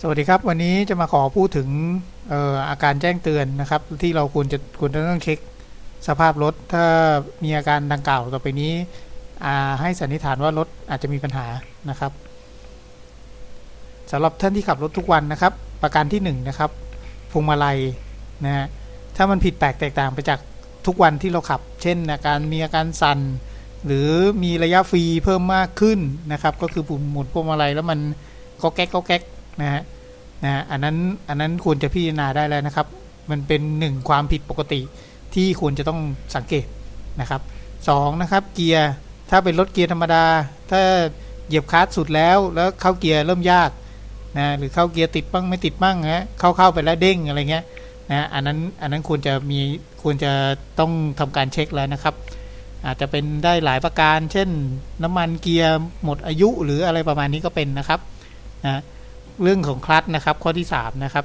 สวัสดีครับ วันนี้จะมาขอพูดถึงเอ่ออาการแจ้งเตือนนะครับ ที่เราควรจะควรจะต้องเช็คสภาพรถ ถ้ามีอาการดังกล่าวต่อไปนี้อ่าให้สันนิษฐานว่ารถอาจจะมีปัญหานะครับสำหรับท่านที่ขับรถทุกวันนะครับ ประการที่หนึ่งนะครับพวงมาลัยนะฮะถ้ามันผิดแปลกแตกต่างไปจากทุกวันที่เราขับ เช่นอาการมีอาการสั่นหรือมีระยะฟรีเพิ่มมากขึ้นนะครับ ก็คือปุ่มหมุนพวงมาลัยแล้วมันก็แก๊กก็แก๊กนะฮะ นะอันนั้นอันนั้นควรจะพิจารณาได้แล้วนะครับ มันเป็นหนึ่งความผิดปกติที่ควรจะต้องสังเกตนะครับสองนะครับเกียร์ถ้าเป็นรถเกียร์ธรรมดา ถ้าเหยียบคลัตช์สุดแล้วแล้วเข้าเกียร์เริ่มยากนะหรือเข้าเกียร์ติดบ้างไม่ติดบ้างนะเข้าเข้าไปแล้วเด้งอะไรเงี้ยนะอันนั้นอันนั้นควรจะมีควรจะต้องทำการเช็คแล้วนะครับ อาจจะเป็นได้หลายประการ เช่น น้ำมันเกียร์หมดอายุหรืออะไรประมาณนี้ก็เป็นนะครับนะ เรื่องของคลัตช์นะครับ ข้อที่3นะครับ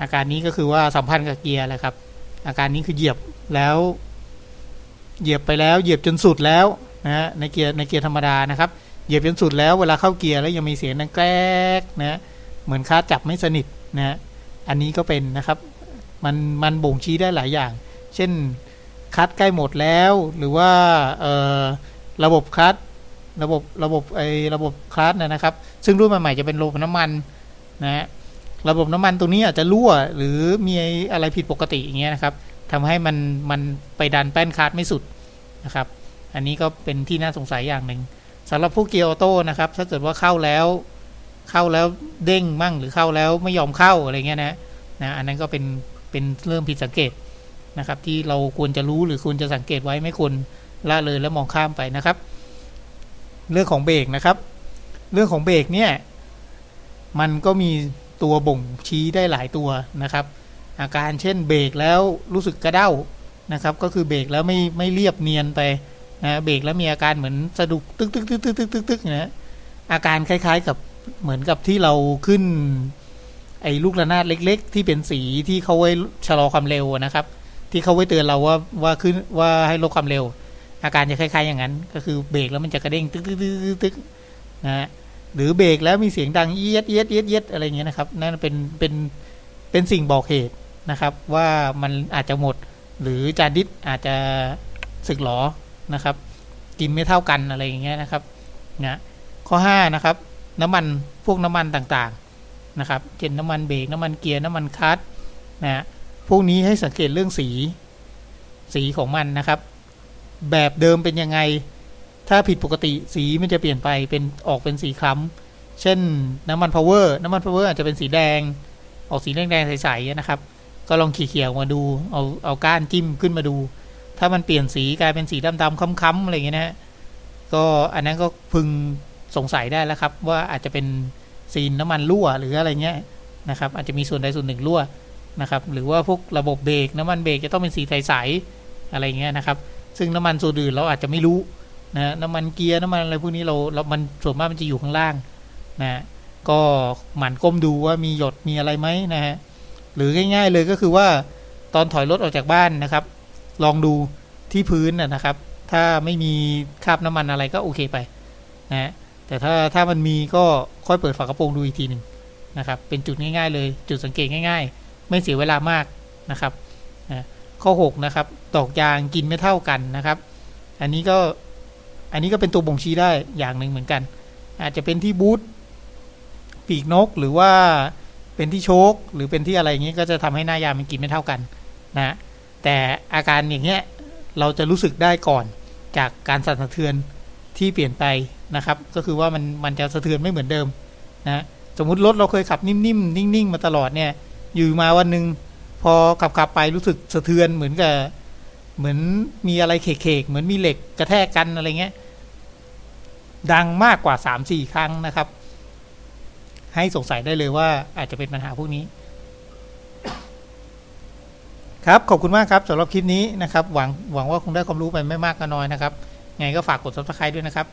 อาการนี้ก็คือว่าสัมพันธ์กับเกียร์แหละครับ อาการนี้คือเหยียบแล้ว เหยียบไปแล้ว เหยียบจนสุดแล้วนะฮะในเกียร์ในเกียร์ธรรมดานะครับเหยียบจนสุดแล้วเวลาเข้าเกียร์แล้วยังมีเสียงดังแกรกนะเหมือนคาดจับไม่สนิทนะฮะอันนี้ก็เป็นนะครับมันมันบ่งชี้ได้หลายอย่าง เช่นคัดใกล้หมดแล้ว หรือว่าระบบคัด ระบบระบบไอ้ระบบคัดนะนะครับ ซึ่งรุ่นใหม่ๆจะเป็นระบบน้ำมันนะฮะระบบน้ำมันตรงนี้อาจจะรั่วหรือมีอะไรผิดปกติอย่างเงี้ยนะครับทำให้มันมันไปดันแป้นคัดไม่สุดนะครับ อันนี้ก็เป็นที่น่าสงสัยอย่างหนึ่งสำหรับผู้เกียร์ออโต้นะครับ ถ้าเกิดว่าเข้าแล้ว เข้าแล้วเด้งมั่งหรือเข้าแล้วไม่ยอมเข้าอะไรเงี้ยนะนะอันนั้นก็เป็นเป็นเริ่มผิดสังเกตนะครับ ที่เราควรจะรู้หรือควรจะสังเกตไว้ไม่ควรละเลยและมองข้ามไปนะครับ เรื่องของเบรกนะครับ เรื่องของเบรกเนี่ย มันก็มีตัวบ่งชี้ได้หลายตัวนะครับ อาการเช่นเบรกแล้วรู้สึกกระเด้านะครับ ก็คือเบรกแล้วไม่ไม่เรียบเนียนไปนะเบรกแล้วมีอาการเหมือนสะดุกตึกตึกตึกตึกตึกตึกตึกนะอาการคล้าย ๆกับเหมือนกับที่เราขึ้น ไอ้ลูกระนาดเล็ก ๆ ที่เป็นสีที่เขาไว้ชะลอความเร็วนะครับ ที่เขาไว้เตือนเราว่าว่าขึ้นว่าให้ลดความเร็ว อาการจะคล้ายๆอย่างนั้น ก็คือเบรกแล้วมันจะกระเด้งตึ๊กตึกตึกตึกตึกนะฮะหรือเบรกแล้วมีเสียงดังเอียดเอียดเอียดเอียดอะไรเงี้ยนะครับนั่นเป็นเป็นเป็นสิ่งบอกเหตุนะครับ ว่ามันอาจจะหมด หรือจานดิสอาจจะสึกหรอนะครับ กินไม่เท่ากันอะไรอย่างเงี้ยนะครับนะข้อ5นะครับ น้ำมันพวกน้ำมันต่างๆนะครับเช่นน้ำมันเบรกน้ำมันเกียร์น้ำมันคลัตช์นะฮะพวกนี้ให้สังเกตเรื่องสีสีของมันนะครับ แบบเดิมเป็นยังไง ถ้าผิดปกติสีมันจะเปลี่ยนไปเป็นออกเป็นสีคล้ำเช่นน้ำมันพาวเวอร์น้ำมันพาวเวอร์อาจจะเป็นสีแดง ออกสีแดงๆใสๆนะครับ ก็ลองขีเขียวมาดูเอาเอาก้านจิ้มขึ้นมาดู ถ้ามันเปลี่ยนสีกลายเป็นสีดำๆค้ำๆอะไรอย่างเงี้ยนะฮะก็อันนั้นก็พึงสงสัยได้แล้วครับ ว่าอาจจะเป็นซีนน้ำมันรั่วหรืออะไรเงี้ยนะครับอาจจะมีส่วนใดส่วนหนึ่งรั่วนะครับ หรือว่าพวกระบบเบรกน้ำมันเบรกจะต้องเป็นสีใสๆอะไรเงี้ยนะครับ ซึ่งน้ำมันส่วนอื่นเราอาจจะไม่รู้นะน้ำมันเกียร์น้ำมันอะไรพวกนี้เราเรา มันส่วนมากมันจะอยู่ข้างล่างนะก็หมั่นก้มดูว่ามีหยดมีอะไรไหมนะฮะหรือง่าย ๆเลยก็คือว่าตอนถอยรถออกจากบ้านนะครับ ลองดูที่พื้นนะนะครับ ถ้าไม่มีคราบน้ำมันอะไรก็โอเคไปนะแต่ถ้าถ้ามันมีก็ค่อยเปิดฝากระโปรงดูอีกทีหนึ่งนะครับ เป็นจุดง่าย ๆ เลย จุดสังเกตง่าย ๆ ไม่เสียเวลามากนะครับนะ ข้อ6นะครับตอกยางกินไม่เท่ากันนะครับ อันนี้ก็อันนี้ก็เป็นตัวบ่งชี้ได้อย่างหนึ่งเหมือนกัน อาจจะเป็นที่บูทปีกนกหรือว่าเป็นที่โชคหรือเป็นที่อะไรอย่างนี้ก็จะทำให้หน้ายางมันกินไม่เท่ากันนะแต่อาการอย่างเงี้ยเราจะรู้สึกได้ก่อนจากการสั่นสะเทือนที่เปลี่ยนไปนะครับ ก็คือว่ามันมันจะสะเทือนไม่เหมือนเดิมนะสมมุติรถเราเคยขับนิ่มๆนิ่งๆ มาตลอดเนี่ยอยู่มาวันหนึ่ง พอขับขับไปรู้สึกสะเทือนเหมือนกับเหมือนมีอะไรเคกๆเหมือนมีเหล็กกระแทกกันอะไรเงี้ย ดังมากกว่าสามสี่ครั้งนะครับ ให้สงสัยได้เลยว่าอาจจะเป็นปัญหาพวกนี้ ครับขอบคุณมากครับสำหรับคลิปนี้นะครับ หวังหวังว่าคงได้ความรู้ไปไม่มากก็น้อยนะครับ ไงก็ฝากกด subscribe ด้วยนะครับ